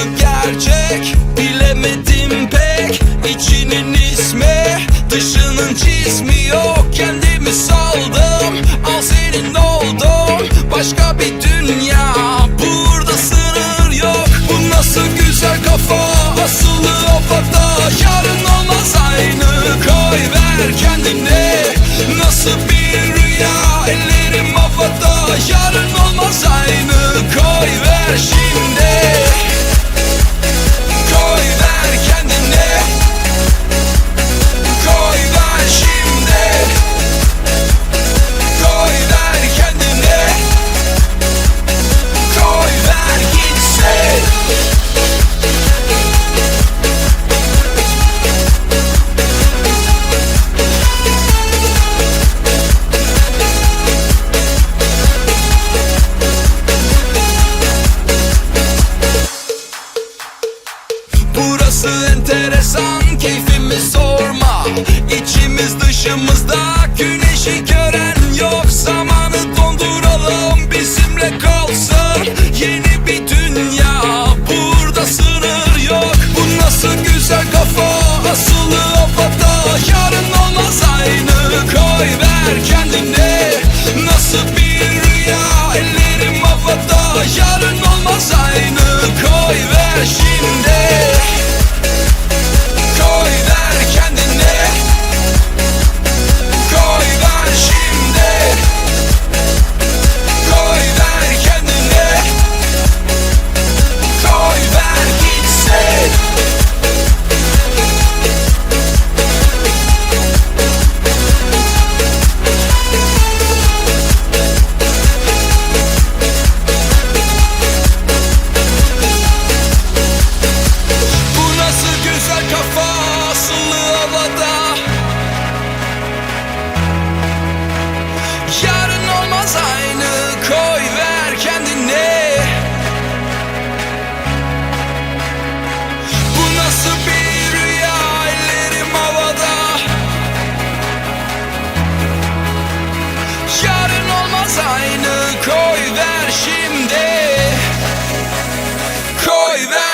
Burası gerçek? Bilemedim pek. İçinin ismi dışının çizmi yok. Kendimi saldım al senin oldum. Başka bir Başımızda güneşi gören şimdi. Koy ver.